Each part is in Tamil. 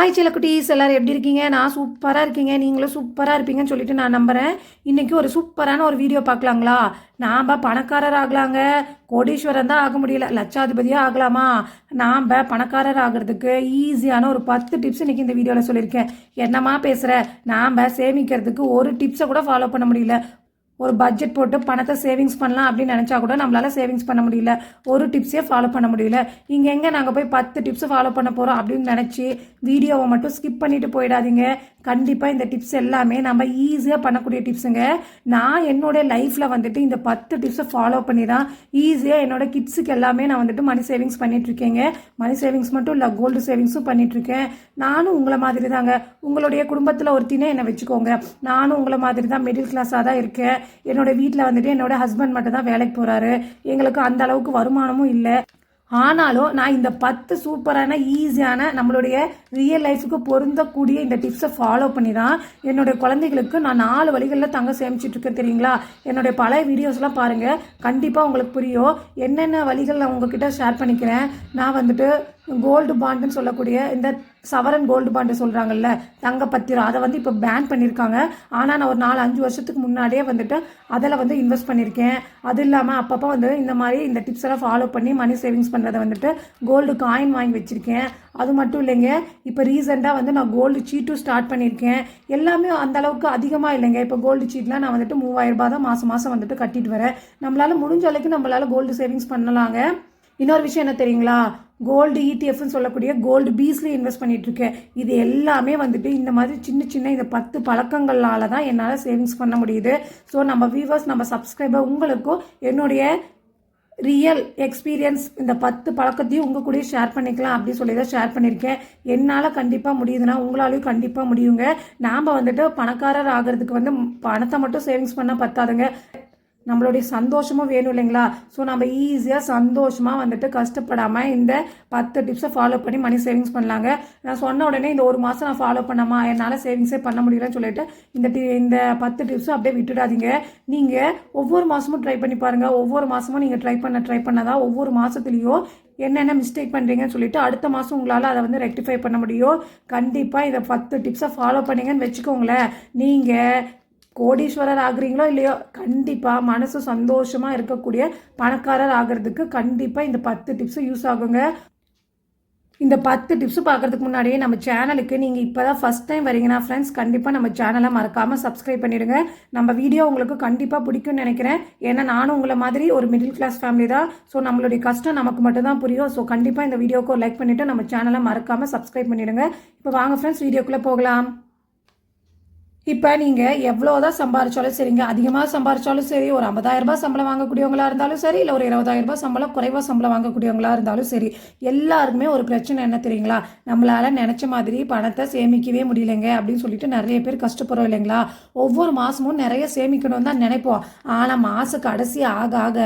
ஹாய் குட்டீஸ் எல்லோரும் எப்படி இருக்கீங்க? நான் சூப்பராக இருக்கீங்க. நீங்களும் சூப்பராக இருப்பீங்கன்னு சொல்லிட்டு நான் நம்புகிறேன் இன்றைக்கி ஒரு சூப்பரான ஒரு வீடியோ பார்க்கலாங்களா? நாம் பணக்காரர் ஆகலாங்க. கோடீஸ்வரன் தான் ஆக முடியல. லட்சாதிபதியாக ஆகலாமா? நாம் பணக்காரர் ஆகிறதுக்கு ஈஸியான ஒரு பத்து டிப்ஸ் இன்றைக்கி இந்த வீடியோவில் சொல்லியிருக்கேன். என்னம்மா பேசுகிற நாம் சேமிக்கிறதுக்கு ஒரு டிப்ஸை கூட ஃபாலோ பண்ண முடியல. ஒரு பட்ஜெட் போட்டு பணத்தை சேவிங்ஸ் பண்ணலாம் அப்படின்னு நினச்சா கூட நம்மளால் சேவிங்ஸ் பண்ண முடியல. ஒரு டிப்ஸே ஃபாலோ பண்ண முடியல. இங்கே எங்கே நாங்கள் போய் பத்து டிப்ஸ் ஃபாலோ பண்ண போகிறோம் அப்படின்னு நினச்சி வீடியோவை மட்டும் ஸ்கிப் பண்ணிவிட்டு போயிடாதீங்க. கண்டிப்பாக இந்த டிப்ஸ் எல்லாமே நம்ம ஈஸியாக பண்ணக்கூடிய டிப்ஸுங்க நான் என்னோடய லைஃப்பில் வந்துட்டு இந்த பத்து டிப்ஸை ஃபாலோ பண்ணி தான் ஈஸியாக என்னோடய கிட்ஸுக்கு எல்லாமே நான் வந்துட்டு மணி சேவிங்ஸ் பண்ணிகிட்ருக்கேங்க மணி சேவிங்ஸ் மட்டும் இல்லை கோல்டு சேவிங்ஸும் பண்ணிகிட்ருக்கேன் நானும் உங்களை மாதிரி தாங்க உங்களுடைய குடும்பத்தில் ஒருத்தினே என்னை வச்சுக்கோங்க. நானும் உங்களை மாதிரி தான் மிடில் கிளாஸாக தான் இருக்கேன். என்னோட வீட்டில் வந்துட்டு என்னோட ஹஸ்பண்ட் மட்டும் தான் வேலைக்கு போகிறாரு எங்களுக்கு அந்த அளவுக்கு வருமானமும் இல்லை. ஆனாலும் நான் இந்த பத்து சூப்பரான ஈஸியான நம்மளுடைய ரியல் லைஃபுக்கு பொருந்தக்கூடிய இந்த டிப்ஸை ஃபாலோ பண்ணி தான் என்னுடைய குழந்தைகளுக்கு நான் நாலு வழிகளில் தங்க சேமிச்சிட்டு இருக்கேன் தெரியுங்களா? என்னுடைய பழைய வீடியோஸ்லாம் பாருங்கள் கண்டிப்பாக உங்களுக்கு புரியும். என்னென்ன வழிகள் நான் உங்ககிட்ட ஷேர் பண்ணிக்கிறேன்? நான் வந்துட்டு கோல்டு பாண்டுன்னு சொல்லக்கூடிய இந்த சவரன் கோல்டு பாண்டு சொல்கிறாங்கல்ல தங்கப்பத்திரம் அதை வந்து இப்போ பேன் பண்ணியிருக்காங்க ஆனால் நான் ஒரு நாலு அஞ்சு வருஷத்துக்கு முன்னாடியே வந்துட்டு அதில் வந்து இன்வெஸ்ட் பண்ணியிருக்கேன் அது இல்லாமல் அப்பப்போ வந்து இந்த மாதிரி இந்த டிப்ஸ் எல்லாம் ஃபாலோ பண்ணி மணி சேவிங்ஸ் பண்ணுறதை வந்துட்டு கோல்டு காயின் வாங்கி வச்சுருக்கேன். அது மட்டும் இல்லைங்க இப்போ ரீசெண்டாக வந்து நான் கோல்டு சீட்டும் ஸ்டார்ட் பண்ணியிருக்கேன் எல்லாமே அந்தளவுக்கு அதிகமாக இல்லைங்க. இப்போ கோல்டு சீட்லாம் நான் வந்துட்டு மூவாயிரம் ரூபாய் தான் மாதம் மாதம் வந்துட்டு கட்டிட்டு வரேன். நம்மளால் முடிஞ்ச அளவுக்கு நம்மளால் கோல்டு சேவிங்ஸ் பண்ணலாங்க. இன்னொரு விஷயம் என்ன தெரியுங்களா? கோல்டு இடிஎஃப்னு சொல்லக்கூடிய கோல்டு பீஸ்லேயே இன்வெஸ்ட் பண்ணிகிட்ருக்கேன் இருக்கேன். இது எல்லாமே வந்துட்டு இந்த மாதிரி சின்ன சின்ன இந்த பத்து பழக்கங்களால் தான் என்னால் சேவிங்ஸ் பண்ண முடியுது. ஸோ நம்ம வியூவர்ஸ் நம்ம சப்ஸ்கிரைபர் உங்களுக்கும் என்னுடைய ரியல் எக்ஸ்பீரியன்ஸ் இந்த பத்து பழக்கத்தையும் உங்கள் கூட ஷேர் பண்ணிக்கலாம் அப்படின்னு சொல்லி தான் ஷேர் பண்ணியிருக்கேன் என்னால் கண்டிப்பாக முடியுதுன்னா உங்களாலையும் கண்டிப்பாக முடியுங்க. நாம் வந்துட்டு பணக்காரர் ஆகிறதுக்கு வந்து பணத்தை மட்டும் சேவிங்ஸ் பண்ணால் பத்தாதுங்க. நம்மளுடைய சந்தோஷமும் வேணும் இல்லைங்களா? ஸோ நம்ம ஈஸியாக சந்தோஷமாக வந்துட்டு கஷ்டப்படாமல் இந்த பத்து டிப்ஸை ஃபாலோ பண்ணி மணி சேவிங்ஸ் பண்ணலாங்க. நான் சொன்ன உடனே இந்த ஒரு மாதம் நான் ஃபாலோ பண்ணாமா? என்னால் சேவிங்ஸே பண்ண முடியலன்னு சொல்லிட்டு இந்த டி இந்த பத்து டிப்ஸும் அப்படியே விட்டுடாதீங்க. நீங்கள் ஒவ்வொரு மாதமும் ட்ரை பண்ணி பாருங்கள் ஒவ்வொரு மாதமும் நீங்கள் ட்ரை பண்ண ட்ரை பண்ணதான் ஒவ்வொரு மாதத்துலேயும் என்னென்ன மிஸ்டேக் பண்ணுறீங்கன்னு சொல்லிட்டு அடுத்த மாதம் உங்களால் அதை வந்து ரெக்டிஃபை பண்ண முடியும். கண்டிப்பாக இதை பத்து டிப்ஸை ஃபாலோ பண்ணீங்கன்னு வச்சுக்கோங்களேன். நீங்கள் கோடீஸ்வரர் ஆகுறீங்களோ இல்லையோ கண்டிப்பாக மனசு சந்தோஷமாக இருக்கக்கூடிய பணக்காரர் ஆகிறதுக்கு கண்டிப்பாக இந்த பத்து டிப்ஸும் யூஸ் ஆகுங்க. இந்த பத்து டிப்ஸ் பார்க்கறதுக்கு முன்னாடியே நம்ம சேனலுக்கு நீங்கள் இப்போ தான் ஃபஸ்ட் டைம் வரீங்கன்னா ஃப்ரெண்ட்ஸ் கண்டிப்பாக நம்ம சேனலை மறக்காமல் சப்ஸ்கிரைப் பண்ணிடுங்க. நம்ம வீடியோ உங்களுக்கு கண்டிப்பாக பிடிக்கும்னு நினைக்கிறேன். ஏன்னா நானும் உங்களை மாதிரி ஒரு மிடில் கிளாஸ் ஃபேமிலி தான். ஸோ நம்மளுடைய கஷ்டம் நமக்கு மட்டும் தான் புரியும். ஸோ கண்டிப்பாக இந்த வீடியோக்கு லைக் பண்ணிவிட்டு நம்ம சேனலை மறக்காமல் சப்ஸ்கிரைப் பண்ணிடுங்க. இப்போ வாங்க ஃப்ரெண்ட்ஸ் வீடியோக்குள்ளே போகலாம். இப்போ நீங்கள் எவ்வளோ தான் சம்பாரிச்சாலும் சரிங்க அதிகமாக சம்பாரிச்சாலும் சரி ஒரு ஐம்பதாயிரம் ரூபாய் சம்பளம் வாங்கக்கூடியவங்களா இருந்தாலும் சரி இல்லை ஒரு இருபதாயிரம் ரூபாய் சம்பளம் குறைவாக சம்பளம் வாங்கக்கூடியவங்களா இருந்தாலும் சரி எல்லாருக்குமே ஒரு பிரச்சனை என்ன தெரியுங்களா? நம்மளால் நினச்ச மாதிரி பணத்தை சேமிக்கவே முடியலைங்க அப்படின்னு சொல்லிட்டு நிறைய பேர் கஷ்டப்படுறோம் இல்லைங்களா? ஒவ்வொரு மாதமும் நிறைய சேமிக்கணும் தான் நினைப்போம். ஆனால் மாத கடைசி ஆக ஆக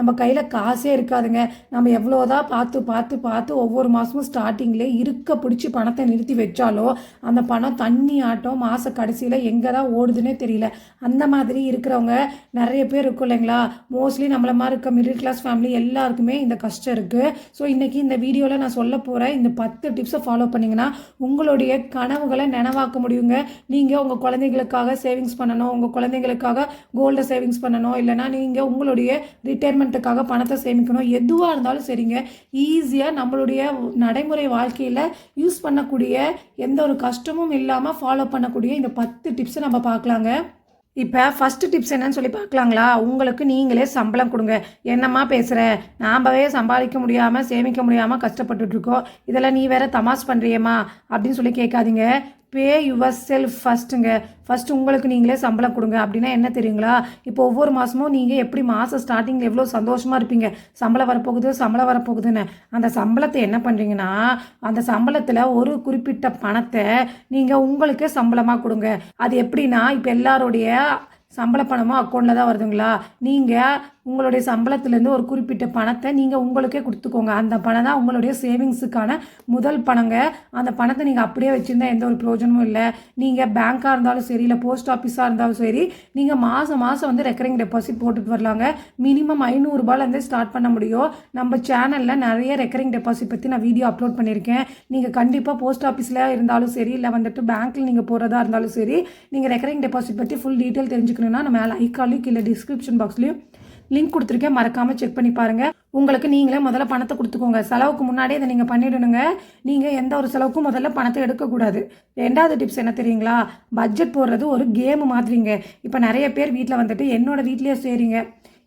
நம்ம கையில் காசே இருக்காதுங்க. நம்ம எவ்வளோதான் பார்த்து பார்த்து பார்த்து ஒவ்வொரு மாதமும் ஸ்டார்டிங்லேயே இருக்க பிடிச்சி பணத்தை நிறுத்தி வச்சாலோ அந்த பணம் தண்ணி ஆட்டம் மாத கடைசி கடைசியில் எங்கே தான் ஓடுதுன்னே தெரியல. அந்த மாதிரி இருக்கிறவங்க நிறைய பேர் இருக்கும் இல்லைங்களா? மோஸ்ட்லி நம்மள மாதிரி இருக்க மிடில் கிளாஸ் ஃபேமிலி எல்லாருக்குமே இந்த கஷ்டம் இருக்குது ஸோ இன்றைக்கி இந்த வீடியோவில் நான் சொல்ல போகிறேன் இந்த பத்து டிப்ஸை ஃபாலோ பண்ணிங்கன்னா உங்களுடைய கனவுகளை நினைவாக்க முடியுங்க. நீங்கள் உங்கள் குழந்தைங்களுக்காக சேவிங்ஸ் பண்ணணும் உங்கள் குழந்தைங்களுக்காக கோல்டை சேவிங்ஸ் பண்ணணும் இல்லைனா நீங்கள் உங்களுடைய ரிட்டையர்மெண்ட்டுக்காக பணத்தை சேமிக்கணும். எதுவாக இருந்தாலும் சரிங்க. ஈஸியாக நம்மளுடைய நடைமுறை வாழ்க்கையில் யூஸ் பண்ணக்கூடிய எந்த ஒரு கஷ்டமும் இல்லாமல் ஃபாலோ பண்ணக்கூடிய இந்த பத்து பத்து டிப்ஸை நம்ம பார்க்கலாங்க. இப்போ ஃபஸ்ட்டு டிப்ஸ் என்னன்னு சொல்லி பார்க்கலாங்களா? உங்களுக்கு நீங்களே சம்பளம் கொடுங்க. என்னம்மா பேசுகிற நாம்பவே சம்பாதிக்க முடியாமல் சேமிக்க முடியாமல் கஷ்டப்பட்டுட்ருக்கோம் இதெல்லாம் நீ வேற தமாஸ் பண்ணுறியம்மா அப்படின்னு சொல்லி கேட்காதீங்க. பே யுவர் செல்ஃப் ஃபஸ்ட்டுங்க ஃபஸ்ட்டு உங்களுக்கு நீங்களே சம்பளம் கொடுங்க. அப்படின்னா என்ன தெரியுங்களா? இப்போ ஒவ்வொரு மாதமும் நீங்கள் எப்படி மாதம் ஸ்டார்டிங்கில் எவ்வளோ சந்தோஷமாக இருப்பீங்க? சம்பளம் வரப்போகுது சம்பளம் வரப்போகுதுன்னு. அந்த சம்பளத்தை என்ன பண்ணுறீங்கன்னா அந்த சம்பளத்தில் ஒரு குறிப்பிட்ட பணத்தை நீங்கள் உங்களுக்கே சம்பளமாக கொடுங்க. அது எப்படின்னா இப்போ எல்லாருடைய சம்பள பணமும் அக்கௌண்ட்டில் தான் வருதுங்களா? நீங்கள் உங்களுடைய சம்பளத்துலேருந்து ஒரு குறிப்பிட்ட பணத்தை நீங்கள் உங்களுக்கே கொடுத்துக்கோங்க. அந்த பணம் தான் உங்களுடைய சேவிங்ஸுக்கான முதல் பணங்க. அந்த பணத்தை நீங்கள் அப்படியே வச்சுருந்தா எந்த ஒரு பிரயோஜனமும் இல்லை. நீங்கள் பேங்க்காக இருந்தாலும் சரி இல்லை போஸ்ட் ஆஃபீஸாக இருந்தாலும் சரி நீங்கள் மாதம் மாதம் வந்து ரெக்கரிங் டெபாசிட் போட்டுட்டு வரலாங்க. மினிமம் ஐநூறுரூபாலேருந்தே ஸ்டார்ட் பண்ண முடியும். நம்ம சேனலில் நிறைய ரெக்கரிங் டெபாசிட் பற்றி நான் வீடியோ அப்லோட் பண்ணியிருக்கேன். நீங்கள் கண்டிப்பாக போஸ்ட் ஆஃபீஸில் இருந்தாலும் சரி இல்லை வந்துட்டு பேங்க்கில் நீங்கள் போகிறதா இருந்தாலும் சரி நீங்கள் ரெக்கரிங் டெபாசிட் பற்றி ஃபுல் டீட்டெயில் தெரிஞ்சுக்கணுன்னா நம்ம மேலே ஐக்காலையும் கீழே டிஸ்கிரிப்ஷன் பாக்ஸ்லையும் லிங்க் கொடுத்துருக்கேன். மறக்காமல் செக் பண்ணி பாருங்கள் உங்களுக்கு நீங்களே முதல்ல பணத்தை கொடுத்துக்கோங்க. செலவுக்கு முன்னாடியே இதை நீங்கள் பண்ணிடணுங்க. நீங்கள் எந்த ஒரு செலவுக்கும் முதல்ல பணத்தை எடுக்கக்கூடாது. ரெண்டாவது டிப்ஸ் என்ன தெரியுங்களா? பட்ஜெட் போடுறது ஒரு கேமு மாதிரிங்க. இப்போ நிறைய பேர் வீட்டில் வந்துட்டு என்னோடய வீட்லேயே சரிங்க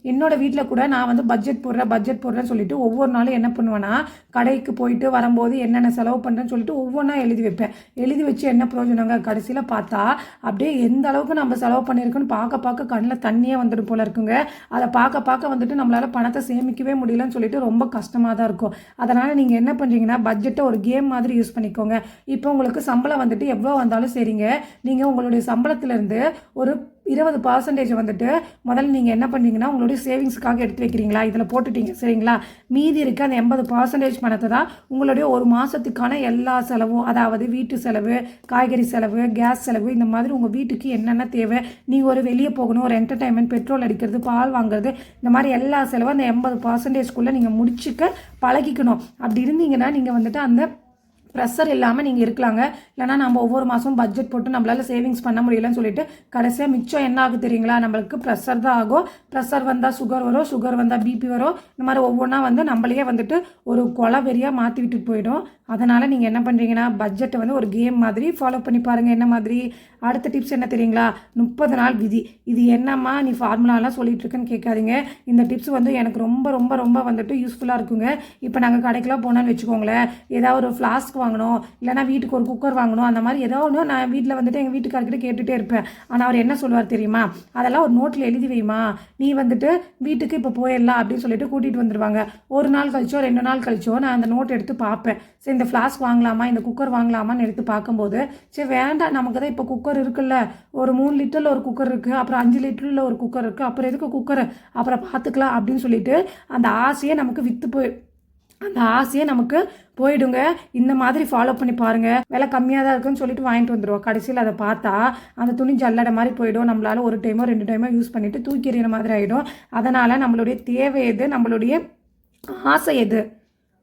என்னோட வீட்டில் கூட நான் வந்து பட்ஜெட் போடுறேன் பட்ஜெட் போடுறேன்னு சொல்லிட்டு ஒவ்வொரு நாளும் என்ன பண்ணுவேன்னா கடைக்கு போயிட்டு வரும்போது என்னென்ன செலவு பண்ணுறேன்னு சொல்லிட்டு ஒவ்வொன்றா எழுதி வைப்பேன். எழுதி வச்சு என்ன பிரயோஜனங்க? கடைசியில் பார்த்தா அப்படியே எந்த அளவுக்கு நம்ம செலவு பண்ணியிருக்கோன்னு பார்க்க பார்க்க கண்ணில் தண்ணியே வந்துடும் போல இருக்குங்க. அதை பார்க்க பார்க்க வந்துட்டு நம்மளால் பணத்தை சேமிக்கவே முடியலன்னு சொல்லிட்டு ரொம்ப கஷ்டமாக தான் இருக்கும். அதனால் நீங்கள் என்ன பண்ணுறீங்கன்னா பட்ஜெட்டை ஒரு கேம் மாதிரி யூஸ் பண்ணிக்கோங்க. இப்போ உங்களுக்கு சம்பளம் வந்துட்டு எவ்வளோ வந்தாலும் சரிங்க. நீங்கள் உங்களுடைய சம்பளத்துலேருந்து ஒரு இருபது பர்சன்டேஜ் வந்துட்டு முதல்ல நீங்கள் என்ன பண்ணீங்கன்னா உங்களுடைய சேவிங்ஸுக்காக எடுத்து வைக்கிறீங்களா? இதில் போட்டுட்டீங்க சரிங்களா? மீதி இருக்க அந்த எண்பது பர்சன்டேஜ் பணத்தை தான் உங்களுடைய ஒரு மாதத்துக்கான எல்லா செலவும் அதாவது வீட்டு செலவு காய்கறி செலவு கேஸ் செலவு இந்த மாதிரி உங்கள் வீட்டுக்கு என்னென்ன தேவை நீங்கள் ஒரு வெளியே போகணும் ஒரு என்டர்டைன்மெண்ட் பெட்ரோல் அடிக்கிறது பால் வாங்குறது இந்த மாதிரி எல்லா செலவும் அந்த எண்பது பர்சன்டேஜ்குள்ளே நீங்கள் முடிச்சுக்க பழகிக்கணும். அப்படி இருந்தீங்கன்னா நீங்கள் வந்துட்டு அந்த ப்ரெஷர் இல்லாமல் நீங்கள் இருக்கலாங்க. இல்லைனா நம்ம ஒவ்வொரு மாதம் பட்ஜெட் போட்டு நம்மளால் சேவிங்ஸ் பண்ண முடியலன்னு சொல்லிட்டு கடைசியாக மிச்சம் என்ன ஆகும் தெரியுங்களா? நம்மளுக்கு ப்ரெஷர் தான் ஆகும். ப்ரெஷர் வந்தால் சுகர் வரும் சுகர் வந்தால் பிபி வரும். இந்த மாதிரி ஒவ்வொன்றா வந்து நம்மளையே வந்துட்டு ஒரு கொலை வெறியாக மாற்றி விட்டு போயிடும். அதனால் நீங்கள் என்ன பண்ணுறீங்கன்னா பட்ஜெட்டை வந்து ஒரு கேம் மாதிரி ஃபாலோ பண்ணி பாருங்கள் என்ன மாதிரி? அடுத்த டிப்ஸ் என்ன தெரியுங்களா? முப்பது நாள் விதி. இது என்னம்மா? நீ ஃபார்முலாலாம் சொல்லிகிட்ருக்குன்னு கேட்காதீங்க. இந்த டிப்ஸ் வந்து எனக்கு ரொம்ப ரொம்ப ரொம்ப வந்துட்டு யூஸ்ஃபுல்லாக இருக்குங்க. இப்போ நாங்கள் கடைக்கெலாம் போனோன்னு வச்சுக்கோங்களேன். ஏதாவது ஒரு ஃப்ளாஸ்க் வாங்கணும் இல்லைனா வீட்டுக்கு ஒரு குக்கர் வாங்கணும் அந்த மாதிரி ஏதோ ஒன்று நான் வீட்டில் வந்துட்டு எங்கள் வீட்டுக்காரர்கிட்ட கேட்டுகிட்டே இருப்பேன். ஆனால் அவர் என்ன சொல்லுவார் தெரியுமா? அதெல்லாம் ஒரு நோட்டில் எழுதி வைமா. நீ வந்துட்டு வீட்டுக்கு இப்போ போயிடலாம் அப்படின்னு சொல்லிட்டு கூட்டிகிட்டு வந்துடுவாங்க ஒரு நாள் கழிச்சோ ரெண்டு நாள் கழிச்சோ நான் அந்த நோட் எடுத்து பார்ப்பேன். சரி இந்த ஃப்ளாஸ்க் வாங்கலாமா? இந்த குக்கர் வாங்கலாமான்னு எடுத்து பார்க்கும்போது சரி வேண்டாம் நமக்கு தான் இப்போ குக்கர் இருக்குல்ல. ஒரு மூணு லிட்டரில் ஒரு குக்கர் இருக்குது அப்புறம் அஞ்சு லிட்டரில் ஒரு குக்கர் இருக்குது அப்புறம் எதுக்கு குக்கர் அப்புறம் பார்த்துக்கலாம் அப்படின்னு சொல்லிட்டு அந்த ஆசையை நமக்கு விற்று போய் அந்த ஆசையே நமக்கு போயிடுங்க. இந்த மாதிரி ஃபாலோ பண்ணி பாருங்கள் விலை கம்மியாக தான் இருக்குன்னு சொல்லிட்டு வாங்கிட்டு வந்துடுவோம் கடைசியில் அதை பார்த்தா அந்த துணி ஜல்லடை மாதிரி போயிடும். நம்மளால் ஒரு டைமோ ரெண்டு டைமோ யூஸ் பண்ணிவிட்டு தூக்கி எறிகிற மாதிரி ஆகிடும் அதனால் நம்மளுடைய தேவை எது? நம்மளுடைய ஆசை எது?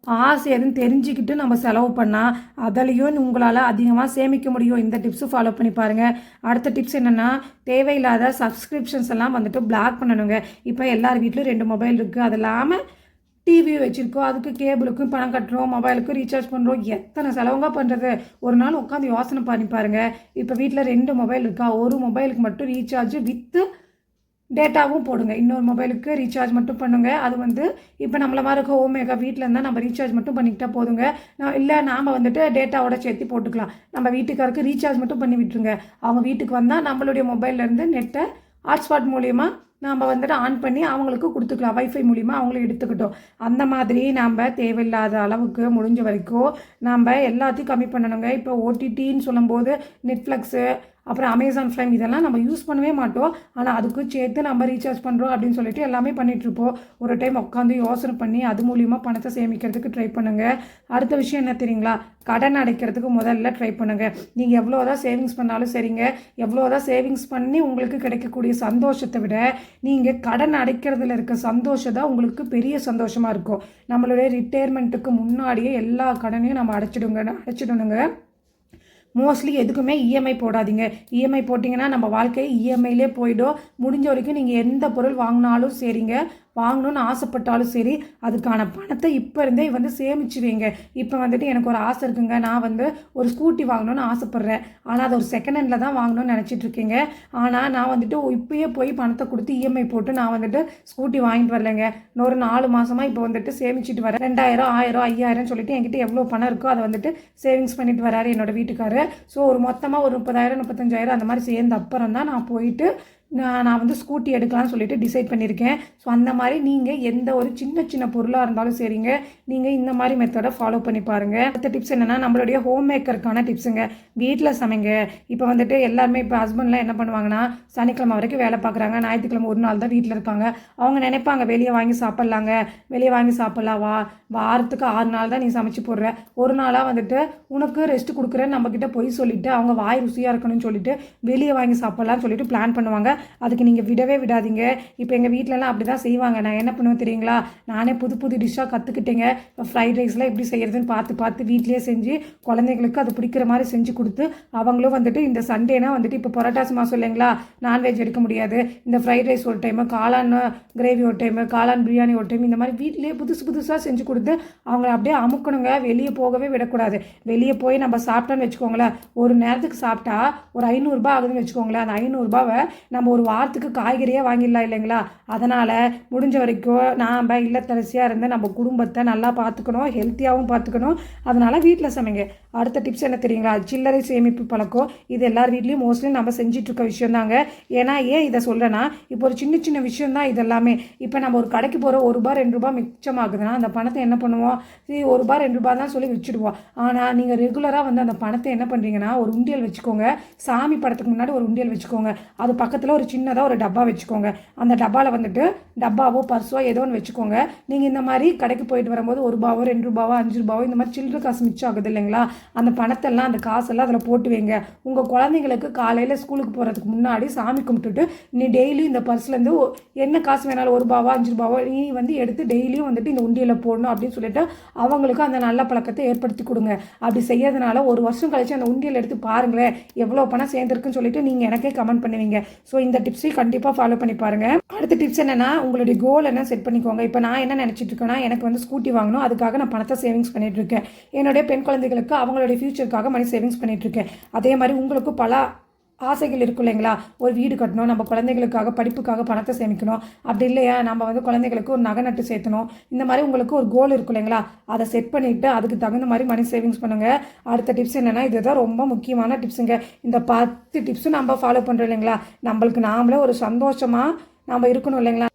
காசு எதுன்னு தெரிஞ்சுக்கிட்டு நம்ம செலவு பண்ணால் அதுலேயும் உங்களால் அதிகமாக சேமிக்க முடியும். இந்த டிப்ஸும் ஃபாலோ பண்ணி பாருங்கள் அடுத்த டிப்ஸ் என்னென்னா தேவையில்லாத சப்ஸ்கிரிப்ஷன்ஸ் எல்லாம் வந்துட்டு பிளாக் பண்ணணுங்க. இப்போ எல்லார் வீட்லேயும் ரெண்டு மொபைல் இருக்குது அது இல்லாமல் டிவி வச்சுருக்கோம். அதுக்கு கேபிளுக்கும் பணம் கட்டுறோம். மொபைலுக்கும் ரீசார்ஜ் பண்ணுறோம் எத்தனை செலவுங்க பண்ணுறது ஒரு நாள் உட்காந்து யோசனை பண்ணி பாருங்கள் இப்போ வீட்டில் ரெண்டு மொபைல் இருக்கா? ஒரு மொபைலுக்கு மட்டும் ரீசார்ஜ் வித்து டேட்டாவும் போடுங்க. இன்னொரு மொபைலுக்கு ரீசார்ஜ் மட்டும் பண்ணுங்க. அது வந்து இப்போ நம்மள மாதிரி இருக்க ஓமேகா வீட்டில் இருந்தால் நம்ம ரீசார்ஜ் மட்டும் பண்ணிக்கிட்டா போதுங்க. நான் இல்லை நாம் வந்துட்டு டேட்டாவோட சேர்த்து போட்டுக்கலாம். நம்ம வீட்டுக்காருக்கு ரீசார்ஜ் மட்டும் பண்ணி விட்டுருங்க. அவங்க வீட்டுக்கு வந்தால் நம்மளுடைய மொபைல்லேருந்து நெட்டை ஹாட்ஸ்பாட் மூலியமாக நாம் வந்துட்டு ஆன் பண்ணி அவங்களுக்கு கொடுத்துக்கலாம். வைஃபை மூலிமா அவங்களும் எடுத்துக்கிட்டோம். அந்த மாதிரி நாம் தேவையில்லாத அளவுக்கு முடிஞ்ச வரைக்கும் நாம் எல்லாத்தையும் கம்மி பண்ணணுங்க. இப்போ ஓடிடின்னு சொல்லும்போது நெட்ஃப்ளக்ஸு அப்புறம் அமேசான் ஃப்ரைம் இதெல்லாம் நம்ம யூஸ் பண்ணவே மாட்டோம். ஆனால் அதுக்கு சேர்த்து நம்ம ரீசார்ஜ் பண்ணுறோம் அப்படின்னு சொல்லிட்டு எல்லாமே பண்ணிகிட்ருப்போம் ஒரு டைம் உட்காந்து யோசனை பண்ணி அது மூலியமாக பணத்தை சேமிக்கிறதுக்கு ட்ரை பண்ணுங்கள் அடுத்த விஷயம் என்ன தெரியுங்களா? கடன் அடைக்கிறதுக்கு முதல்ல ட்ரை பண்ணுங்கள் நீங்கள் எவ்வளோ தான் சேவிங்ஸ் பண்ணாலும் சரிங்க. எவ்வளோ தான் சேவிங்ஸ் பண்ணி உங்களுக்கு கிடைக்கக்கூடிய சந்தோஷத்தை விட நீங்கள் கடன் அடைக்கிறதுல இருக்க சந்தோஷம் தான் உங்களுக்கு பெரிய சந்தோஷமாக இருக்கும். நம்மளுடைய ரிட்டையர்மெண்ட்டுக்கு முன்னாடியே எல்லா கடனையும் நம்ம அடைச்சிடுங்க அடைச்சிடணுங்க. மோஸ்ட்லி எதுக்குமே இஎம்ஐ போடாதீங்க. இஎம்ஐ போட்டிங்கன்னா நம்ம வாழ்க்கை இஎம்ஐலே போயிடும். முடிஞ்ச வரைக்கும் நீங்கள் எந்த பொருள் வாங்கினாலும் சரிங்க. வாங்கணும்னு ஆசைப்பட்டாலும் சரி அதுக்கான பணத்தை இப்போ இருந்தே வந்து சேமிச்சு வைங்க. இப்போ வந்துட்டு எனக்கு ஒரு ஆசை இருக்குங்க. நான் வந்து ஒரு ஸ்கூட்டி வாங்கணும்னு ஆசைப்பட்றேன். ஆனால் அது ஒரு செகண்ட் ஹேண்டில் தான் வாங்கணும்னு நினச்சிட்டு இருக்கீங்க. ஆனால் நான் வந்துட்டு இப்போயே போய் பணத்தை கொடுத்து இஎம்ஐ போட்டு நான் வந்துட்டு ஸ்கூட்டி வாங்கிட்டு வரலைங்க. இன்னொரு நாலு மாதமாக இப்போ வந்துட்டு சேமிச்சிட்டு வரேன். ரெண்டாயிரம் ஆயிரம் ஐயாயிரம் சொல்லிட்டு என்கிட்ட எவ்வளோ பணம் இருக்கோ அதை வந்துட்டு சேவிங்ஸ் பண்ணிட்டு வராரு என்னோட வீட்டுக்காரர். ஸோ ஒரு மொத்தமாக ஒரு முப்பதாயிரம் முப்பத்தஞ்சாயிரம் அந்த மாதிரி சேர்ந்த அப்புறம் தான் நான் போயிட்டு நான் நான் வந்து ஸ்கூட்டி எடுக்கலாம்னு சொல்லிட்டு டிசைட் பண்ணியிருக்கேன் ஸோ அந்த மாதிரி நீங்கள் எந்த ஒரு சின்ன சின்ன பொருளாக இருந்தாலும் சரிங்க. நீங்கள் இந்த மாதிரி மெத்தடை ஃபாலோ பண்ணி பாருங்கள் அடுத்த டிப்ஸ் என்னென்னா நம்மளுடைய ஹோம் மேக்கருக்கான டிப்ஸுங்க வீட்டில் சமைங்க. இப்போ வந்துட்டு எல்லாருமே இப்போ ஹஸ்பண்ட்லாம் என்ன பண்ணுவாங்கன்னா சனிக்கிழமை வரைக்கும் வேலை பார்க்குறாங்க. ஞாயிற்றுக்கிழமை ஒரு நாள் தான் வீட்டில் இருப்பாங்க. அவங்க நினைப்பாங்க வெளியே வாங்கி சாப்பிட்லாங்க. வெளியே வாங்கி சாப்பிட்லாம் வா. வாரத்துக்கு ஆறு நாள் தான் நீ சமைச்சு போடுற. ஒரு நாளாக வந்துட்டு உனக்கு ரெஸ்ட் கொடுக்குறேன்னு நம்மக்கிட்ட பொய் சொல்லிவிட்டு அவங்க வாய் ருசியாக இருக்கணும்னு சொல்லிட்டு வெளியே வாங்கி சாப்பிட்லான்னு சொல்லிட்டு பிளான் பண்ணுவாங்க. அதுக்கு நீங்கள் விடவே விடாதீங்க. இப்போ எங்கள் வீட்டிலலாம் அப்படி தான் செய்வாங்க. நான் என்ன பண்ணுவேன் தெரியுங்களா? நானே புது புது டிஷ்ஷாக கற்றுக்கிட்டேங்க இப்போ ஃப்ரைட் ரைஸ்லாம் எப்படி செய்கிறதுன்னு பார்த்து பார்த்து வீட்லேயே செஞ்சு குழந்தைங்களுக்கு அது பிடிக்கிற மாதிரி செஞ்சு கொடுத்து அவங்களும் வந்துட்டு இந்த சண்டேனா வந்துட்டு இப்போ புரட்டாசி மாதம் இல்லைங்களா நான்வெஜ் எடுக்க முடியாது. இந்த ஃப்ரைட் ரைஸ் ஒரு டைமு காளான் கிரேவி ஒரு டைமு காளான் பிரியாணி ஒரு டைம் இந்த மாதிரி வீட்டிலேயே புதுசு புதுசாக செஞ்சு கொடுத்து அவங்கள அப்படியே அமுக்கணுங்க. வெளியே போகவே விடக்கூடாது. வெளியே போய் நம்ம சாப்பிட்டோன்னு வச்சுக்கோங்களேன். ஒரு நேரத்துக்கு சாப்பிட்டா ஒரு ஐநூறுரூபா ஆகுதுன்னு வச்சுக்கோங்களேன். அந்த ஐநூறுரூபாவை நம்ம ஒரு வாரத்துக்கு காய்கறியே வாங்கிடலாம் இல்லைங்களா? அதனால் முடிஞ்ச வரைக்கும் நாம் இல்லத்தரசியாக இருந்து நம்ம குடும்பத்தை நல்லா பார்த்துக்கணும் ஹெல்த்தியாகவும் பார்த்துக்கணும். அதனால் வீட்டில் சமைங்க. அடுத்த டிப்ஸ் என்ன தெரியுங்களா? சில்லறை சேமிப்பு பழக்கம். இது எல்லார் வீட்லேயும் மோஸ்ட்லி நம்ம செஞ்சிட்ருக்க விஷயம் தாங்க ஏன்னா ஏன் இதை சொல்கிறேன்னா இப்போ ஒரு சின்ன சின்ன விஷயம் தான் இது எல்லாமே இப்போ நம்ம ஒரு கடைக்கு போகிற ஒரு ரூபா ரெண்டு ரூபா மிச்சமாகுதுன்னா அந்த பணத்தை என்ன பண்ணுவோம்? சரி ஒரு ரூபா ரெண்டு ரூபா தான் சொல்லி வச்சுடுவோம். ஆனால் நீங்கள் ரெகுலராக வந்து அந்த பணத்தை என்ன பண்ணுறீங்கன்னா ஒரு உண்டியல் வச்சுக்கோங்க. சாமி படத்துக்கு முன்னாடி ஒரு உண்டியல் வச்சுக்கோங்க. அது பக்கத்தில் ஒரு சின்னதாக ஒரு டப்பா வச்சுக்கோங்க. அந்த டப்பாவில் வந்துட்டு டப்பாவோ பர்ஸோ ஏதோ ஒன்று வச்சுக்கோங்க. நீங்கள் இந்த மாதிரி கடைக்கு போயிட்டு வரும்போது ஒரு ரூபாவோ ரெண்டு ரூபாவோ அஞ்சு ரூபாவோ இந்த மாதிரி சில்லற காசு மிச்சம் ஆகுது இல்லைங்களா? அந்த பணத்தெல்லாம் அந்த காசெல்லாம் அதில் போட்டு வைங்க. உங்கள் குழந்தைங்களுக்கு காலையில் ஸ்கூலுக்கு போகிறதுக்கு முன்னாடி சாமி கும்பிட்டுட்டு நீ டெய்லி இந்த பர்ஸ்லேருந்து என்ன காசு வேணாலும் ஒரு ரூபாவோ அஞ்சு ரூபாவோ நீ வந்து எடுத்து டெய்லியும் வந்துட்டு இந்த உண்டியில் போடணும் அப்படின்னு சொல்லிட்டு அவங்களுக்கு அந்த நல்ல பழக்கத்தை ஏற்படுத்தி கொடுங்க. அப்படி செய்யறதுனால ஒரு வருஷம் கழிச்சு அந்த உண்டியல் எடுத்து பாருங்களேன். எவ்வளோ பணம் சேர்ந்துருக்குன்னு சொல்லிட்டு நீங்கள் எனக்கே கமெண்ட் பண்ணுவீங்க. ஸோ இந்த டிப்ஸையும் கண்டிப்பாக ஃபாலோ பண்ணி பாருங்க. அடுத்த டிப்ஸ் என்னென்னா உங்களுடைய கோல் என்ன செட் பண்ணிக்கோங்க. இப்போ நான் என்ன நினச்சிட்டு இருக்கேன்னா எனக்கு வந்து ஸ்கூட்டி வாங்கணும். அதுக்காக நான் பணத்தை சேவிங்ஸ் பண்ணிகிட்டு இருக்கேன். என்னுடைய பெண் குழந்தைகளுக்கு அவங்களுடைய ஃபியூச்சருக்காக மணி சேவிங்ஸ் பண்ணிகிட்டு இருக்கேன். அதே மாதிரி உங்களுக்கும் பல ஆசைகள் இருக்கும் இல்லைங்களா? ஒரு வீடு கட்டணும் நம்ம குழந்தைகளுக்காக படிப்புக்காக பணத்தை சேமிக்கணும். அப்படி இல்லையா? நம்ம வந்து குழந்தைகளுக்கு ஒரு நகை நட்டு சேர்த்தணும். இந்த மாதிரி உங்களுக்கு ஒரு கோல் இருக்கும் இல்லைங்களா? அதை செட் பண்ணிவிட்டு அதுக்கு தகுந்த மாதிரி மணி சேவிங்ஸ் பண்ணுங்கள் அடுத்த டிப்ஸ் என்னென்னா இதுதான் ரொம்ப முக்கியமான டிப்ஸுங்க இந்த பத்து டிப்ஸும் நம்ம ஃபாலோ பண்ணுறோம் இல்லைங்களா? நம்மளுக்கு நாமளே ஒரு சந்தோஷமாக நம்ம இருக்கணும் இல்லைங்களா?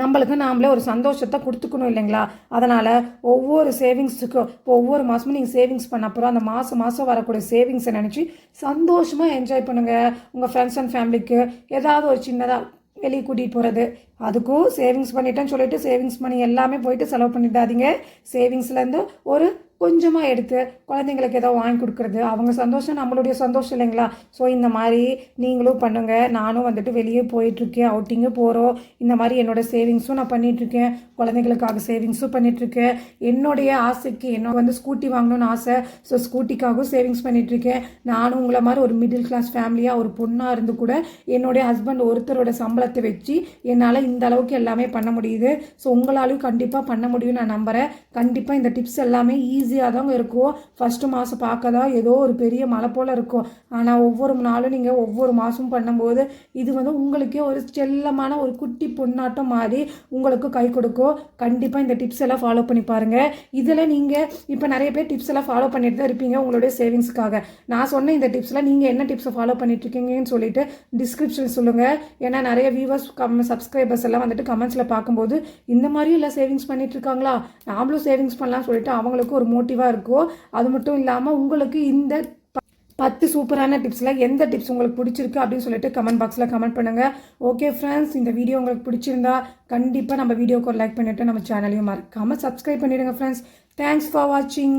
நம்மளுக்கு நாமளே ஒரு சந்தோஷத்தை கொடுத்துக்கணும் இல்லைங்களா? அதனால் ஒவ்வொரு சேவிங்ஸுக்கும் இப்போ ஒவ்வொரு மாதமும் நீங்கள் சேவிங்ஸ் பண்ண அப்புறம் அந்த மாதம் மாதம் வரக்கூடிய சேவிங்ஸை நினச்சி சந்தோஷமாக என்ஜாய் பண்ணுங்கள் உங்கள் ஃப்ரெண்ட்ஸ் அண்ட் ஃபேமிலிக்கு ஏதாவது ஒரு சின்னதாக வெளியே கூட்டிகிட்டு போகிறது அதுக்கும் சேவிங்ஸ் பண்ணிட்டேன்னு சொல்லிட்டு சேவிங்ஸ் பண்ணி எல்லாமே போயிட்டு செலவு பண்ணிடாதீங்க. சேவிங்ஸ்லேருந்து ஒரு கொஞ்சமாக எடுத்து குழந்தைங்களுக்கு ஏதோ வாங்கி கொடுக்குறது. அவங்க சந்தோஷம் நம்மளுடைய சந்தோஷம் இல்லைங்களா? ஸோ இந்த மாதிரி நீங்களும் பண்ணுங்கள் நானும் வந்துட்டு வெளியே போயிட்டுருக்கேன். அவுட்டிங்கு போகிறோம் இந்த மாதிரி என்னோடய சேவிங்ஸும் நான் பண்ணிகிட்ருக்கேன் குழந்தைங்களுக்காக சேவிங்ஸும் பண்ணிகிட்ருக்கேன் என்னுடைய ஆசைக்கு என்ன வந்து ஸ்கூட்டி வாங்கணும்னு ஆசை. ஸோ ஸ்கூட்டிக்காகவும் சேவிங்ஸ் பண்ணிகிட்ருக்கேன் நானும் உங்களை மாதிரி ஒரு மிடில் கிளாஸ் ஃபேமிலியாக ஒரு பொண்ணாக இருந்து கூட என்னுடைய ஹஸ்பண்ட் ஒருத்தரோட சம்பளத்தை வச்சு என்னால் இந்த அளவுக்கு எல்லாமே பண்ண முடியுது. ஸோ உங்களாலையும் கண்டிப்பாக பண்ண முடியும்னு நான் நம்புகிறேன் கண்டிப்பாக இந்த டிப்ஸ் எல்லாமே ஈஸி ஈஸியாக தாங்க இருக்கும். ஃபஸ்ட்டு மாதம் பார்க்க தான் ஏதோ ஒரு பெரிய மலை போல் இருக்கும். ஆனால் ஒவ்வொரு நாளும் நீங்கள் ஒவ்வொரு மாதமும் பண்ணும்போது இது வந்து உங்களுக்கே ஒரு செல்லமான ஒரு குட்டி பொண்ணாட்டம் மாதிரி உங்களுக்கு கை கொடுக்கும். கண்டிப்பாக இந்த டிப்ஸ் எல்லாம் ஃபாலோ பண்ணி பாருங்கள் இதில் நீங்கள் இப்போ நிறைய பேர் டிப்ஸ் எல்லாம் ஃபாலோ பண்ணிட்டு தான் இருப்பீங்க உங்களுடைய சேவிங்ஸ்க்காக நான் சொன்ன இந்த டிப்ஸில் நீங்கள் என்ன டிப்ஸை ஃபாலோ பண்ணிட்டு இருக்கீங்கன்னு சொல்லிட்டு டிஸ்கிரிப்ஷன் சொல்லுங்கள் ஏன்னா நிறைய வியூவர்ஸ் கம் சப்ஸ்கிரைபர்ஸ் எல்லாம் வந்துட்டு கமெண்ட்ஸில் பார்க்கும்போது இந்த மாதிரியும் இல்லை சேவிங்ஸ் பண்ணிட்டு இருக்காங்களா? நாமளும் சேவிங்ஸ் பண்ணலாம்னு சொல்லிட்டு அவங்களுக்கு ஒரு மோட்டிவாக இருக்கும் அது மட்டும் இல்லாமல் உங்களுக்கு இந்த ப- பத்து சூப்பரான டிப்ஸில் எந்த டிப்ஸ் உங்களுக்கு பிடிச்சிருக்கு அப்படின்னு சொல்லிட்டு கமெண்ட் பாக்ஸில் கமெண்ட் பண்ணுங்கள் ஓகே ஃப்ரெண்ட்ஸ் இந்த வீடியோ உங்களுக்கு பிடிச்சிருந்தா கண்டிப்பாக நம்ம வீடியோக்கு ஒரு லைக் பண்ணிவிட்டு நம்ம சேனலையும் மறக்காமல் சப்ஸ்கிரைப் பண்ணிவிடுங்க ஃப்ரெண்ட்ஸ் தேங்க்ஸ் ஃபார் வாட்சிங்